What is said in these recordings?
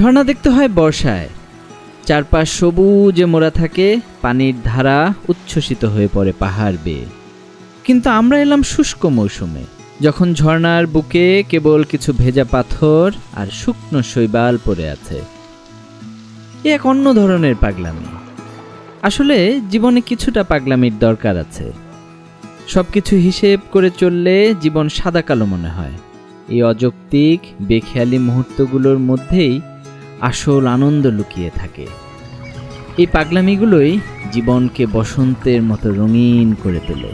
ঝর্ণা দেখতে হয় বর্ষায়। চারপাশ সবুজে মোড়া থাকে, পানির ধারা উচ্ছ্বসিত হয়ে পড়ে পাহাড় বেয়ে। কিন্তু আমরা এলাম শুষ্ক মৌসুমে, যখন ঝর্ণার বুকে কেবল কিছু ভেজা পাথর আর শুকনো শৈবাল পড়ে আছে। এ এক অন্য ধরনের পাগলামি। আসলে জীবনে কিছুটা পাগলামির দরকার আছে। সব কিছু হিসেব করে চললে জীবন সাদা কালো মনে হয়। এই অযৌক্তিক, বেখেয়ালি মুহূর্তগুলোর মধ্যেই আসল আনন্দ লুকিয়ে থাকে। এই পাগলামিগুলোই জীবনকে বসন্তের মতো রঙিন করে তোলে।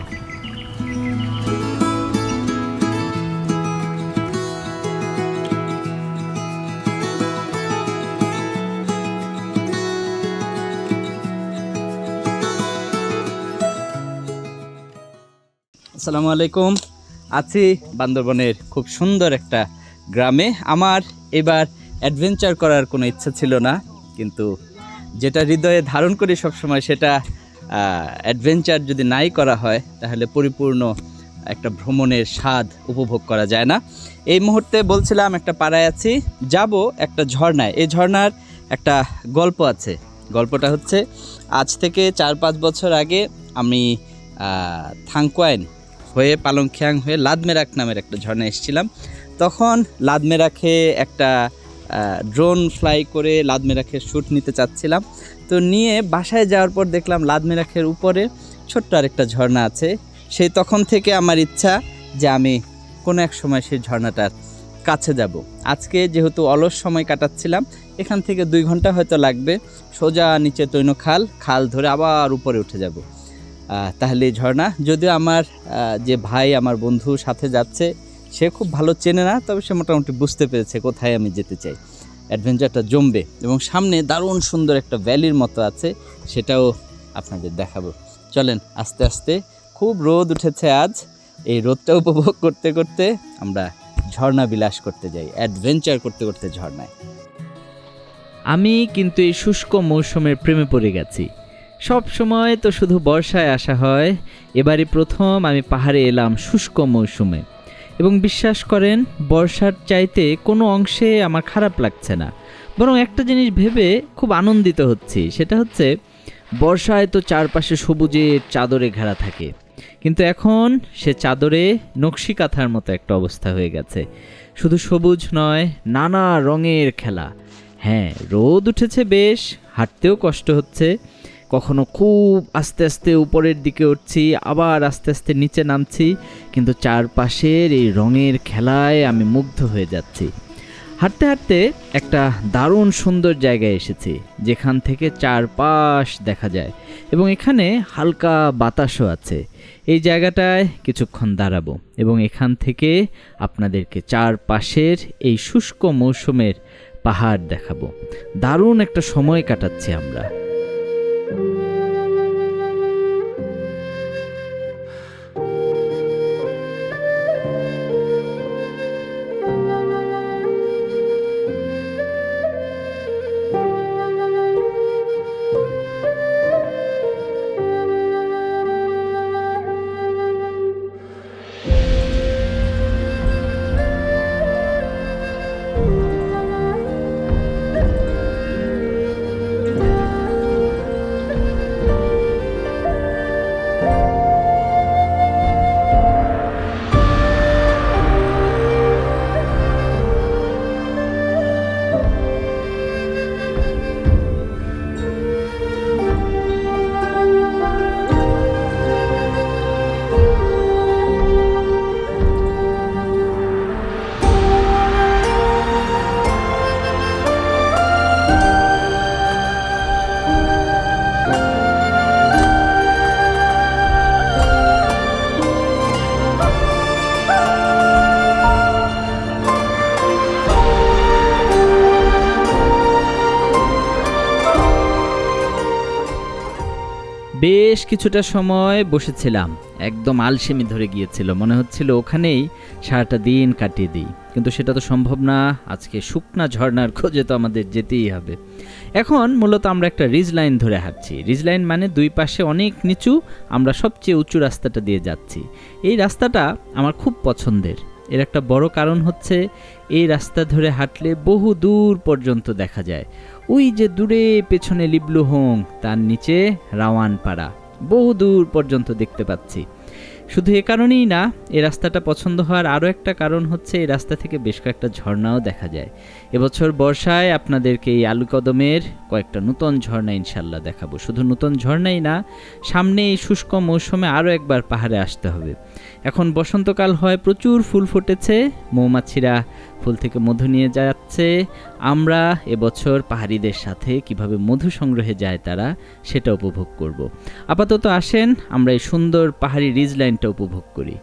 আসসালামু আলাইকুম। আছি বান্দরবনের খুব সুন্দর একটা গ্রামে। আমার এবার অ্যাডভেঞ্চার করার কোনো ইচ্ছা ছিল না, কিন্তু যেটা হৃদয়ে ধারণ করি সবসময় সেটা অ্যাডভেঞ্চার যদি নাই করা হয়, তাহলে পরিপূর্ণ একটা ভ্রমণের স্বাদ উপভোগ করা যায় না। এই মুহূর্তে বলছিলাম একটা পাড়ায় আছি, যাব একটা ঝর্ণায়। এই ঝর্ণার একটা গল্প আছে। গল্পটা হচ্ছে, আজ থেকে চার পাঁচ বছর আগে আমি থাংকোয়াইন হয়ে পালংখ্যাং হয়ে লাদমেরাক নামের একটা ঝর্ণা এসেছিলাম। তখন লাদমেরাখে একটা ড্রোন ফ্লাই করে লাদমেরাখের শ্যুট নিতে চাচ্ছিলাম। তো নিয়ে বাসায় যাওয়ার পর দেখলাম লাদমেরাখের উপরে ছোট্ট আরেকটা ঝর্ণা আছে। সেই তখন থেকে আমার ইচ্ছা যে আমি কোনো এক সময় সেই ঝর্ণাটার কাছে যাব। আজকে যেহেতু অলস সময় কাটাচ্ছিলাম, এখান থেকে দুই ঘণ্টা হয়তো লাগবে। সোজা নিচে তৈন খাল খাল ধরে আবার উপরে উঠে যাব। তাহলে ঝর্ণা, যদিও আমার যে ভাই, আমার বন্ধু সাথে যাচ্ছে সে খুব ভালো চেনে না, তবে সে মোটামুটি বুঝতে পেরেছে কোথায় আমি যেতে চাই। অ্যাডভেঞ্চারটা জমবে এবং সামনে দারুণ সুন্দর একটা ভ্যালির মতো আছে, সেটাও আপনাদের দেখাবো। চলেন, আস্তে আস্তে, খুব রোদ উঠেছে আজ। এই রোদটা উপভোগ করতে করতে আমরা ঝর্ণা বিলাস করতে যাই, অ্যাডভেঞ্চার করতে করতে ঝর্ণায়। আমি কিন্তু এই শুষ্ক মৌসুমের প্রেমে পড়ে গেছি। সব সময় তো শুধু বর্ষায় আসা হয়, এবারই প্রথম আমি পাহাড়ে এলাম শুষ্ক মৌসুমে। এবং বিশ্বাস করেন, বর্ষার চাইতে কোনো অংশে আমার খারাপ লাগছে না। বরং একটা জিনিস ভেবে খুব আনন্দিত হচ্ছি, সেটা হচ্ছে বর্ষায় তো চারপাশে সবুজের চাদরে ঘেরা থাকে। কিন্তু এখন সে চাদরে নকশি কাঁথার মতো একটা অবস্থা হয়ে গেছে। শুধু সবুজ নয়, নানা রঙের খেলা। হ্যাঁ রোদ উঠেছে বেশ, হাঁটতেও কষ্ট হচ্ছে। কখনো খুব আস্তে আস্তে উপরের দিকে উঠছি, আবার আস্তে আস্তে নিচে নামছি, কিন্তু চারপাশের এই রঙের খেলায় আমি মুগ্ধ হয়ে যাচ্ছি। হাঁটতে হাঁটতে একটা দারুণ সুন্দর জায়গায় এসেছি, যেখান থেকে চারপাশ দেখা যায় এবং এখানে হালকা বাতাসও আছে। এই জায়গাটায় কিছুক্ষণ দাঁড়াবো এবং এখান থেকে আপনাদেরকে চারপাশের এই শুষ্ক মৌসুমের পাহাড় দেখাবো। দারুণ একটা সময় কাটাচ্ছি আমরা। বেশ কিছুটা সময় বসেছিলাম। একদম আলসেমি ধরে গিয়েছিল। মনে হচ্ছিল ওখানেই সারাটা দিন কাটিয়ে দিই। কিন্তু সেটা তো সম্ভব না। আজকে শুকনা ঝর্ণার খোঁজে তো আমাদের যেতেই হবে। এখন মূলত আমরা একটা রিজ লাইন ধরে হাঁটছি। রিজ লাইন মানে দুই পাশে অনেক নিচু, আমরা সবচেয়ে উঁচু রাস্তাটা দিয়ে যাচ্ছি। এই রাস্তাটা আমার খুব পছন্দের। এর একটা বড় কারণ হচ্ছে এই রাস্তা ধরে হাঁটলে বহু দূর পর্যন্ত দেখা যায়। ওই যে দূরে পেছনে লিবলু লিবলুহং তার নিচে রাওয়ানপাড়া, বহু দূর পর্যন্ত দেখতে পাচ্ছি। শুধু এ কারণেই না, এ রাস্তাটা পছন্দ হওয়ার আরও একটা কারণ হচ্ছে এই রাস্তা থেকে বেশ কয়েকটা ঝর্ণাও দেখা যায়। এবছর বর্ষায় আপনাদেরকে এই আলু কদমের কয়েকটা নতুন ঝর্ণা ইনশাল্লাহ দেখাবো। শুধু নতুন ঝর্ণাই না, সামনে এই শুষ্ক মৌসুমে আরও একবার পাহাড়ে আসতে হবে। এখন বসন্তকাল হয়, প্রচুর ফুল ফুটেছে, মৌমাছিরা ফুল থেকে মধু নিয়ে যাচ্ছে। আমরা এবছর পাহাড়িদের সাথে কীভাবে মধু সংগ্রহে যায় তারা সেটা উপভোগ করব। আপাতত আসেন, আমরা এই সুন্দর পাহাড়ি রিজ লাইনটা উপভোগ করি।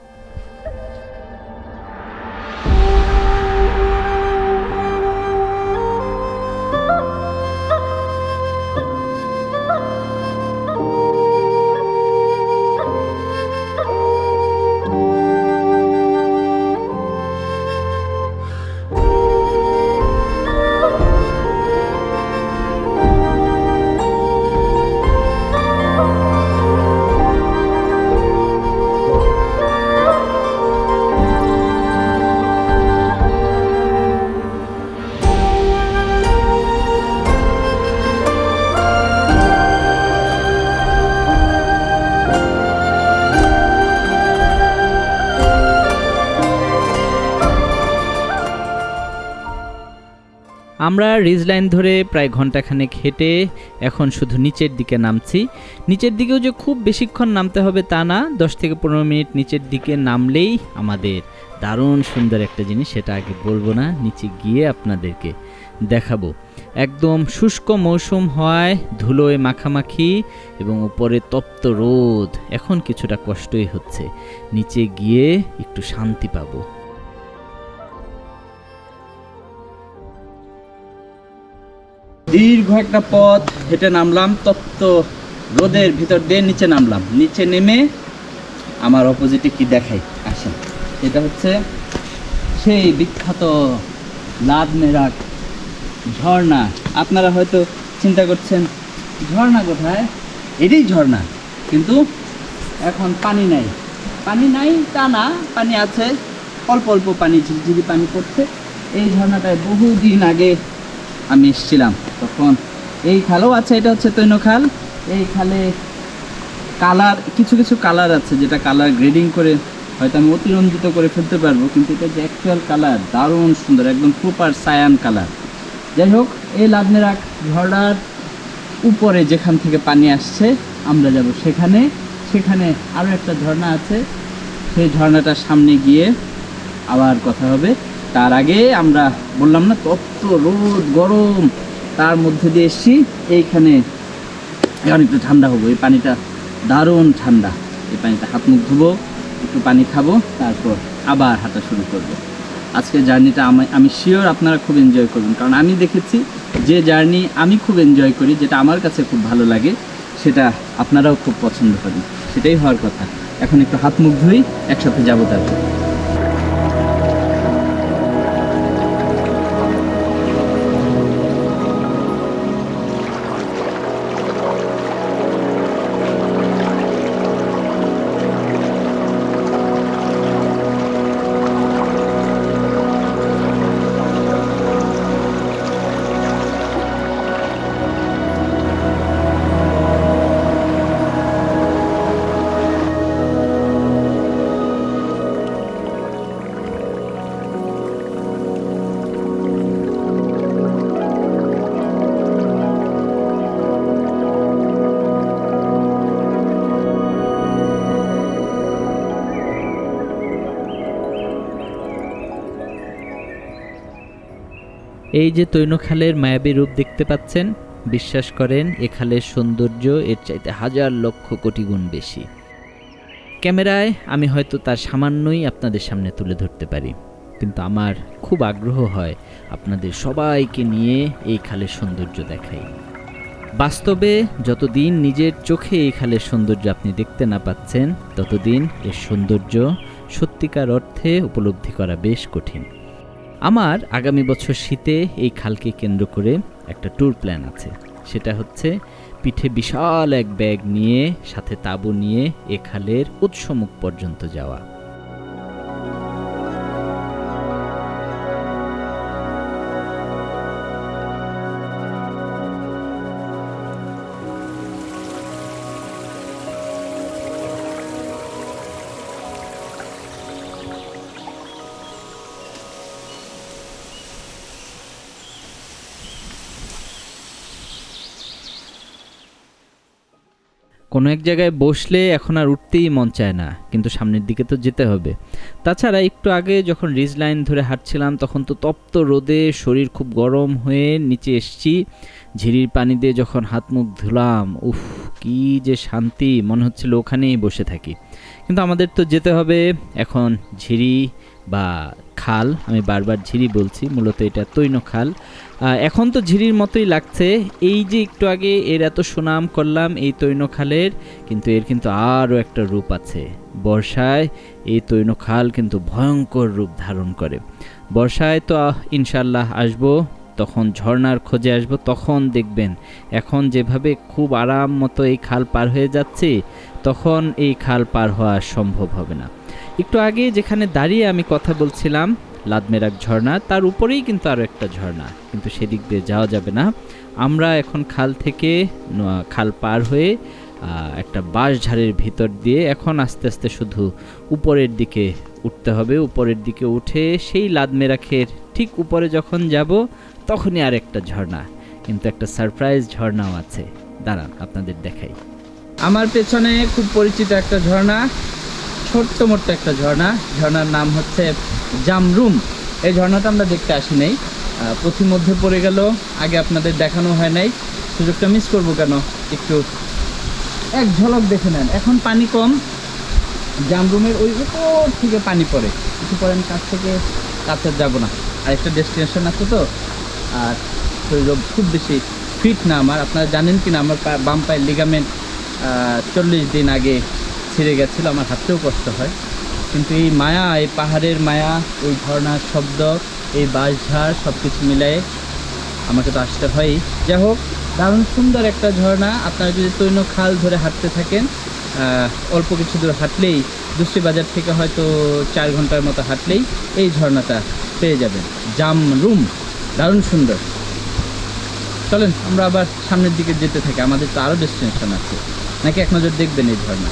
আমরা রিজ লাইন ধরে প্রায় ঘন্টাখানেক হেঁটে এখন শুধু নিচের দিকে নামছি। নিচের দিকেও যে খুব বেশিক্ষণ নামতে হবে তা না, দশ থেকে পনেরো মিনিট নিচের দিকে নামলেই আমাদের দারুণ সুন্দর একটা জিনিস, সেটা আগে বলব না, নিচে গিয়ে আপনাদেরকে দেখাবো। একদম শুষ্ক মৌসুম হয় ধুলোয় মাখামাখি এবং উপরে তপ্ত রোদ, এখন কিছুটা কষ্টই হচ্ছে। নিচে গিয়ে একটু শান্তি পাবো। দীর্ঘ একটা পথ হেঁটে নামলাম, তপ্ত রোদের ভিতর দিয়ে নিচে নামলাম। নিচে নেমে আমার অপোজিটে কি দেখাই? আসেন। এটা হচ্ছে সেই বিখ্যাত লাদ মেরাট ঝর্ণা। আপনারা হয়তো চিন্তা করছেন, ঝর্ণা কোথায়? এটাই ঝর্ণা। কিন্তু এখন পানি নাই। পানি নাই, তা না, পানি আছে। অল্প অল্প পানি, ঝিরঝিরি পানি পড়ছে। এই ঝর্ণাটায় বহুদিন আগে আমি এসেছিলাম তখন। এই খালও আছে, এটা হচ্ছে তৈন খাল এই খালে কালার, কিছু কিছু কালার আছে যেটা কালার গ্রেডিং করে হয়তো আমি অতিরঞ্জিত করে ফেলতে পারব, কিন্তু এটা যে অ্যাকচুয়াল কালার, দারুণ সুন্দর, একদম প্রপার সায়ান কালার। যাই হোক, এই লাদনেরাক ঝর্ণার উপরে যেখান থেকে পানি আসছে, আমরা যাব সেখানে। সেখানে আরও একটা ঝর্ণা আছে, সেই ঝর্ণাটার সামনে গিয়ে আবার কথা হবে। তার আগে আমরা বললাম না, তপ্ত রোদ, গরম, তার মধ্যে দিয়ে এসছি। এইখানে এখন একটু ঠান্ডা হব, এই পানিটা দারুণ ঠান্ডা। এই পানিটা হাত মুখ ধুবো, একটু পানি খাব, তারপর আবার হাঁটা শুরু করব। আজকের জার্নিটা আমি আমি শিওর আপনারা খুব এনজয় করবেন, কারণ আমি দেখেছি যে জার্নি আমি খুব এনজয় করি, যেটা আমার কাছে খুব ভালো লাগে, সেটা আপনারাও খুব পছন্দ করেন। সেটাই হওয়ার কথা। এখন একটু হাত মুখ ধুই, একসাথে যাব তারপর। এই যে তৈনখালের মায়াবী রূপ দেখতে পাচ্ছেন, বিশ্বাস করেন এ খালের সৌন্দর্য এর চাইতে হাজার লক্ষ কোটি গুণ বেশি। ক্যামেরায় আমি হয়তো তার সামান্যই আপনাদের সামনে তুলে ধরতে পারি, কিন্তু আমার খুব আগ্রহ হয় আপনাদের সবাইকে নিয়ে এই খালের সৌন্দর্য দেখাই। বাস্তবে যতদিন নিজের চোখে এই খালের সৌন্দর্য আপনি দেখতে না পাচ্ছেন, ততদিন এর সৌন্দর্য সত্যিকার অর্থে উপলব্ধি করা বেশ কঠিন। আমার আগামী বছর শীতে এই খালকে কেন্দ্র করে একটা ট্যুর প্ল্যান আছে। সেটা হচ্ছে পিঠে বিশাল এক ব্যাগ নিয়ে, সাথে তাঁবু নিয়ে এ খালের উৎসমুখ পর্যন্ত যাওয়া। কোনো এক জায়গায় বসলে এখন আর উঠতেই মন চায় না, কিন্তু সামনের দিকে তো যেতে হবে। তাছাড়া একটু আগে যখন রিজ লাইন ধরে হাঁটছিলাম, তখন তো তপ্ত রোদে শরীর খুব গরম হয়ে নিচে এসছি। ঝিরির পানি দিয়ে যখন হাত মুখ ধুলাম, উফ, কি যে শান্তি, মনে হচ্ছিল ওখানেই বসে থাকি। কিন্তু আমাদের তো যেতে হবে। এখন ঝিরি বা খাল, আমি বারবার ঝিরি বলছি, মূলত এটা তৈন খাল। এখন তো ঝিরির মতোই লাগছে। এই যে একটু আগে এর এত সুনাম করলাম এই তৈন খালের, কিন্তু এর কিন্তু আরও একটা রূপ আছে। বর্ষায় এই তৈন খাল কিন্তু ভয়ঙ্কর রূপ ধারণ করে। বর্ষায় তো ইনশাল্লাহ আসব, তখন ঝর্ণার খোঁজে আসব, তখন দেখবেন। এখন যেভাবে খুব আরাম মতো এই খাল পার হয়ে যাচ্ছে, তখন এই খাল পার হওয়া সম্ভব হবে না। একটু আগে যেখানে দাঁড়িয়ে আমি কথা বলছিলাম লাদমেরাক ঝর্ণা, তার উপরেই কিন্তু আরও একটা ঝর্ণা, কিন্তু সেদিক দিয়ে যাওয়া যাবে না। আমরা এখন খাল থেকে খাল পার হয়ে একটা বাঁশঝাড়ের ভিতর দিয়ে এখন আস্তে আস্তে শুধু উপরের দিকে উঠতে হবে। উপরের দিকে উঠে সেই লাদমেরাখের ঠিক উপরে যখন যাব, তখনই আর একটা ঝর্ণা, কিন্তু একটা সারপ্রাইজ ঝর্ণাও আছে। দাঁড়ান, আপনাদের দেখাই। আমার পেছনে খুব পরিচিত একটা ঝর্ণা। ছোট্ট মোট্ট একটা ঝর্ণা। ঝর্ণার নাম হচ্ছে জামরুম। এই ঝর্ণাটা আমরা দেখতে আসি নাই পথিমধ্যে পড়ে গেল। আগে আপনাদের দেখানো হয় নাই। সুযোগটা মিস করব কেন? একটু এক ঝলক দেখে নেন। এখন পানি কম। জামরুমের ওই উপর থেকে পানি পড়ে। কিছু পরে আমি কাছ থেকে কাছে যাব না। আর একটা ডেস্টিনেশন আছে তো। আর শরীর খুব বেশি ফিট না আমার। আপনারা জানেন কি না আমার বাম পায়ের লিগামেন্ট চল্লিশ দিন আগে ছিঁড়ে গেছিল, আমার হাঁটতেও কষ্ট হয়। কিন্তু এই মায়া, এই পাহাড়ের মায়া এই ঝর্ণার শব্দ, এই বাঁশঝাড় সব কিছু মিলায়ে আমাকে তো আসতে হয়ই। যাই হোক, দারুণ সুন্দর একটা ঝর্ণা। আপনারা যদি তৈন্য খাল ধরে হাঁটতে থাকেন অল্প কিছু দূর হাঁটলেই দুষ্টি বাজার থেকে হয়তো চার ঘণ্টার মতো হাঁটলেই এই ঝর্ণাটা পেয়ে যাবেন। জাম রুম দারুণ সুন্দর। চলেন, আমরা আবার সামনের দিকে যেতে থাকি। আমাদের তো আরও ডেস্টিনেশন আছে। নাকি এক নজর দেখবেন এই ঝর্ণা।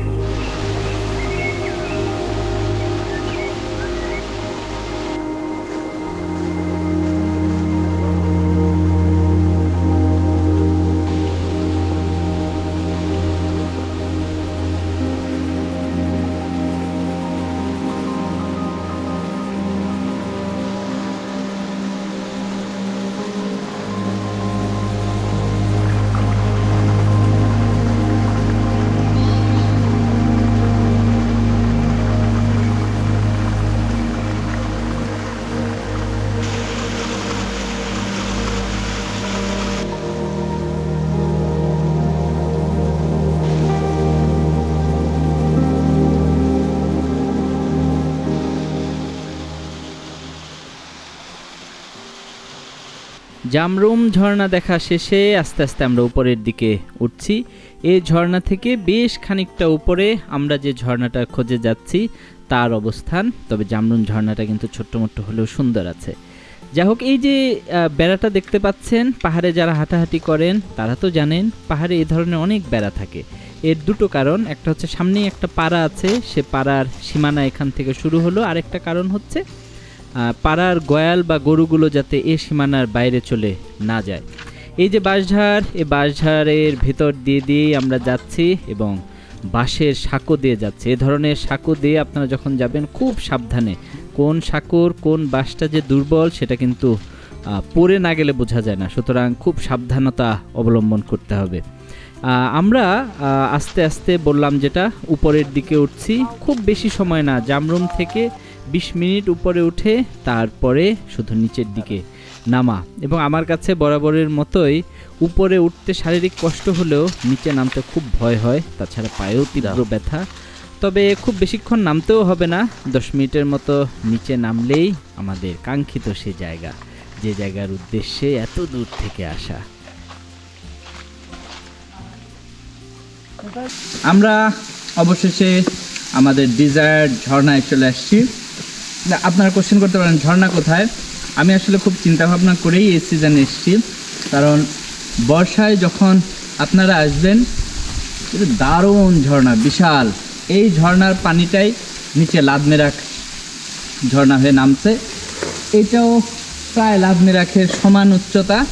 জামরুম ঝর্ণা দেখা শেষে আস্তে আস্তে আমরা উপরের দিকে উঠছি। এই ঝর্ণা থেকে বেশ খানিকটা উপরে আমরা যে ঝর্ণাটা খোঁজে যাচ্ছি, তার অবস্থান। তবে জামরুম ঝর্ণাটা কিন্তু ছোট্ট মোট্ট হলেও সুন্দর আছে। যাই হোক, এই যে বেড়াটা দেখতে পাচ্ছেন, পাহাড়ে যারা হাঁটাহাঁটি করেন, তারা তো জানেন পাহাড়ে এই ধরনের অনেক বেড়া থাকে। এর দুটো কারণ, একটা হচ্ছে সামনেই একটা পাড়া আছে, সে পাড়ার সীমানা এখান থেকে শুরু হলো। আরেকটা কারণ হচ্ছে পাড়ার গয়াল বা গরুগুলো যাতে এ সীমানার বাইরে চলে না যায়। এই যে বাঁশঝাড় এই বাঁশঝাড়ের ভেতর দিয়ে দিয়েই আমরা যাচ্ছি এবং বাঁশের সাঁকো দিয়ে যাচ্ছে। এ ধরনের সাঁকো দিয়ে আপনারা যখন যাবেন, খুব সাবধানে কোন সাঁকোর কোন বাঁশটা যে দুর্বল সেটা কিন্তু পড়ে না গেলে বোঝা যায় না। সুতরাং খুব সাবধানতা অবলম্বন করতে হবে। আমরা আস্তে আস্তে বললাম যেটা, উপরের দিকে উঠছি। খুব বেশি সময় না, জামরুম থেকে বিশ মিনিট উপরে উঠে তারপরে শুধু নিচের দিকে নামা এবং আমার কাছে বরাবরের মতোই উপরে উঠতে শারীরিক কষ্ট হলেও নিচে নামতে খুব ভয় হয় তাছাড়া পায়েও তীব্র ব্যথা। তবে খুব বেশিক্ষণ নামতেও হবে না দশ মিনিটের মতো নিচে নামলেই আমাদের কাঙ্ক্ষিত সে জায়গা যে জায়গার উদ্দেশ্যে এত দূর থেকে আসা। আমরা অবশেষে আমাদের ডিজায়ার্ড ঝর্ণায় চলে আসছি। আপনারা কোশ্চেন করতে পারেন, ঝর্ণা কোথায়? আমি আসলে খুব চিন্তা ভাবনা করেই এই সিজনে এসেছি। কারণ বর্ষায় যখন আপনারা আসবেন দারুণ ঝর্ণা, বিশাল। এই ঝর্ণার পানিটাই নিচে লাদমেরাক ঝর্ণা হয়ে নামছে। এটাও প্রায় লাদমেরাখের সমান উচ্চতা।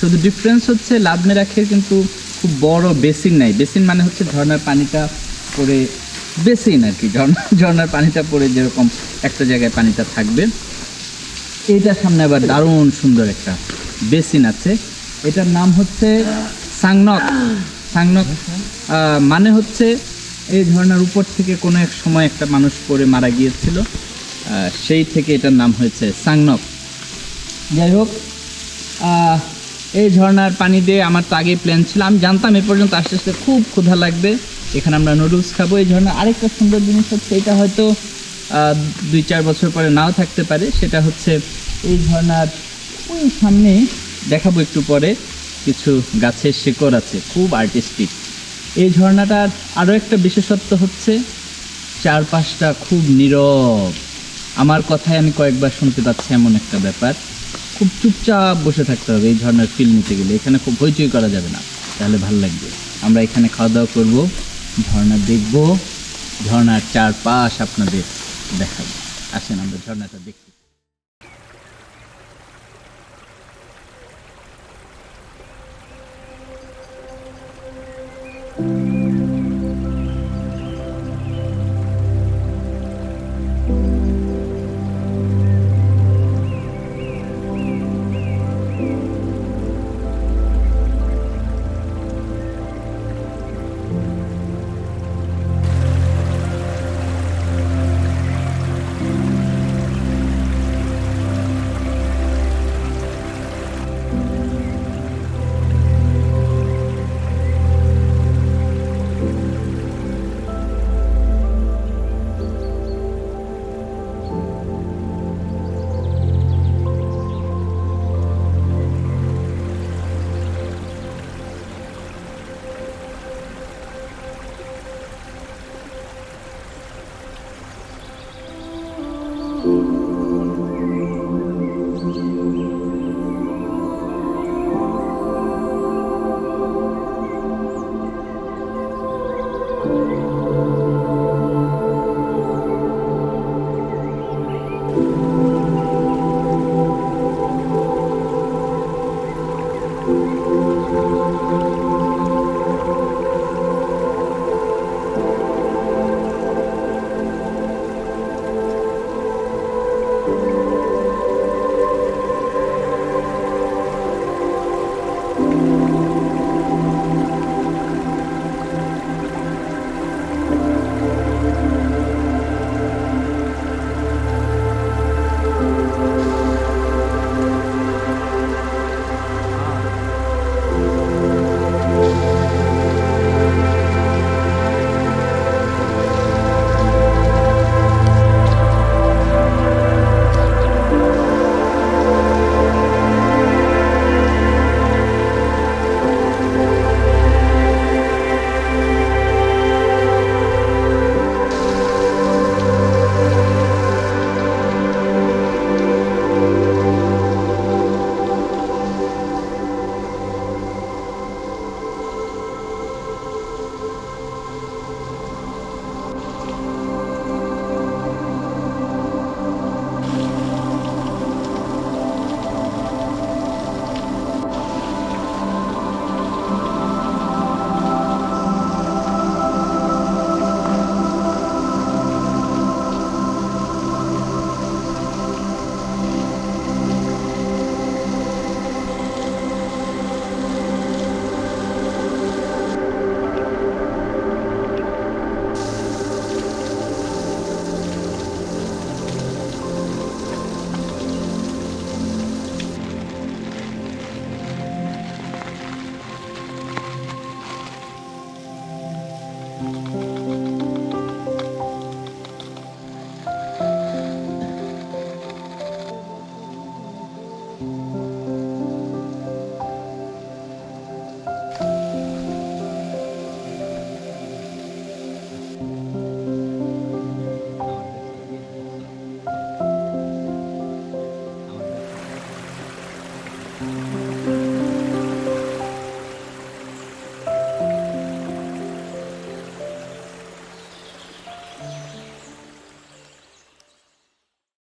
শুধু ডিফারেন্স হচ্ছে লাদমেরাখের কিন্তু খুব বড় বেসিন নাই। বেসিন মানে হচ্ছে ঝর্ণার পানিটা পড়ে বেসিন আর কি ঝর্ণা ঝর্ণার পানিটা পড়ে যেরকম একটা জায়গায় পানিটা থাকবে। এইটার সামনে আবার দারুণ সুন্দর একটা বেসিন আছে। এটার নাম হচ্ছে সাংনক। সাংনক মানে হচ্ছে এই ঝর্ণার উপর থেকে কোনো এক সময় একটা মানুষ পড়ে মারা গিয়েছিল। সেই থেকে এটার নাম হয়েছে সাংনক। যাই হোক এই ঝর্ণার পানি দিয়ে আমার তো আগেই প্ল্যান ছিল। আমি জানতাম এ পর্যন্ত আস্তে আস্তে খুব ক্ষুধা লাগবে। এখানে আমরা নুডলস খাব, এই ঝর্ণার আরেকটা সুন্দর জিনিস হচ্ছে এটা হয়তো দুই চার বছর পরে নাও থাকতে পারে, সেটা হচ্ছে এই ঝর্ণার ওই সামনে দেখাবো একটু পরে কিছু গাছের শিকড় আছে, খুব আর্টিস্টিক এই ঝর্ণাটার আরও একটা বিশেষত্ব হচ্ছে, চারপাশটা খুব নীরব। আমার কথায় আমি কয়েকবার শুনতে পাচ্ছি এমন একটা ব্যাপার। খুব চুপচাপ বসে থাকতে হবে এই ঝর্ণার ফিল নিতে গেলে, এখানে খুব হইচই করা যাবে না, তাহলে ভালো লাগবে। আমরা এখানে খাওয়া দাওয়া করব। ঝর্ণা দেখব। ঝর্ণার চারপাশ আপনাদের দেখাবো। আসেন আমরা ঝর্ণাটা দেখতে